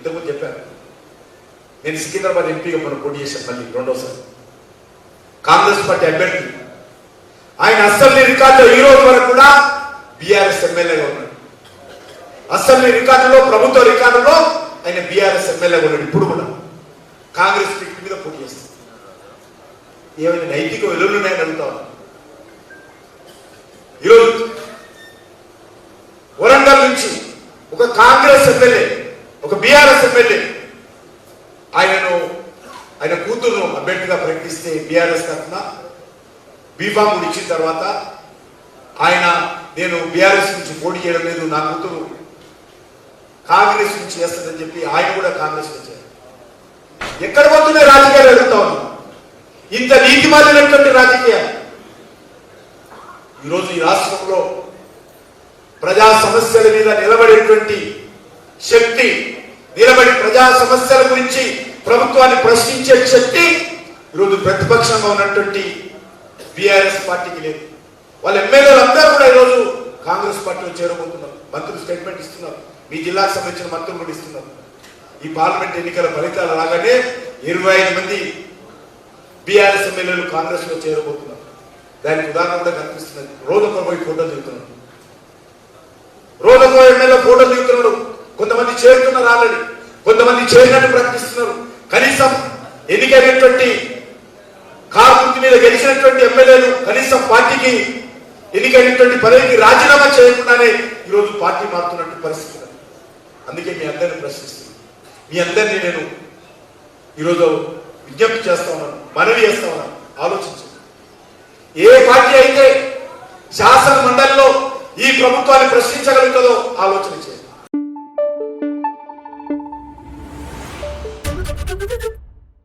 ఇంతకుముందు చెప్పాను. నేను సికింద్రాబాద్ ఎంపీగా మనం పోటీ చేశాను మళ్ళీ రెండోసారి. కాంగ్రెస్ పార్టీ అభ్యర్థి. ఆయన అసెంబ్లీ రికార్డులో ఈ రోజు వరకు కూడా బీఆర్ఎస్ ఎమ్మెల్యేగా ఉన్నాడు. అసెంబ్లీ రికార్డులో ప్రభుత్వ రికార్డులో ఆయన బీఆర్ఎస్ ఎమ్మెల్యేగా ఉన్నాడు ఇప్పుడు కూడా. కాంగ్రెస్ టికెట్ మీద పోటీ చేస్తాడు. ఏమైనా నైతిక విలువలు ఉన్నాయని అడుగుతా ఈరోజు వరంగల్ నుంచి ఒక కాంగ్రెస్ ఎమ్మెల్యే ఒక బీఆర్ఎస్ ఎమ్మెల్యే. ఆయనను ఆయన కూతురును అభ్యర్థిగా ప్రకటిస్తే బీఆర్ఎస్ తరఫున బీఫామ్ కూడా ఇచ్చిన తర్వాత ఆయన నేను బీఆర్ఎస్ నుంచి పోటీ చేయడం లేదు నా కూతురు కాంగ్రెస్ నుంచి చేస్తుందని చెప్పి ఆయన కూడా కాంగ్రెస్ నుంచి ఎక్కడ పోతున్నాయి రాజకీయాలు అడుగుతా ఉన్నాం ఇంత నీతి మాలినటువంటి రాజకీయాలు. ఈరోజు ఈ రాష్ట్రంలో ప్రజా సమస్యల మీద నిలబడేటువంటి శక్తి నిలబడి ప్రజా సమస్యల గురించి ప్రభుత్వాన్ని ప్రశ్నించే శక్తి ఈరోజు ప్రతిపక్షంగా ఉన్నటువంటి బీఆర్ఎస్ పార్టీకి లేదు. వాళ్ళ ఎమ్మెల్యేలు అందరూ కూడా ఈరోజు కాంగ్రెస్ పార్టీలో చేరబోతున్నారు. మంత్రులు స్టేట్మెంట్ ఇస్తున్నారు. మీ జిల్లాకు సంబంధించిన మంత్రులు కూడా ఇస్తున్నారు. ఈ పార్లమెంట్ ఎన్నికల ఫలితాలు రాగానే ఇరవై ఐదు మంది బీఆర్ఎస్ ఎమ్మెల్యేలు కాంగ్రెస్లో చేరబోతున్నారు. దానికి ఉదాహరణ కూడా కనిపిస్తున్నది. రోజొక పోయి ఫోటోలు దిగుతున్నాడు. ఒక ఎమ్మెల్యే ఫోటోలు దిగుతున్నాడు. కొంతమంది చేరుతున్నారు ఆల్రెడీ కొంతమంది చేరినట్టు ప్రకటిస్తున్నారు. కనీసం ఎన్నికైనటువంటి కార్మిక మీద గెలిచినటువంటి ఎమ్మెల్యేలు కనీసం పార్టీకి ఎన్నికైనటువంటి పదవికి రాజీనామా చేయకుండానే ఈరోజు పార్టీ మారుతున్నట్టు పరిస్థితి అందుకే మీ అందరిని ప్రశ్నిస్తున్నాను. మీ అందరినీ నేను ఈరోజు విజ్ఞప్తి చేస్తా ఉన్నాను మనవి చేస్తా ఉన్నాను ఆలోచించండి. ఏ పార్టీ అయితే శాసన మండలిలో ఈ ప్రభుత్వాన్ని ప్రశ్నించగలుగుతుందో ఆలోచన చేయండి. Thank you.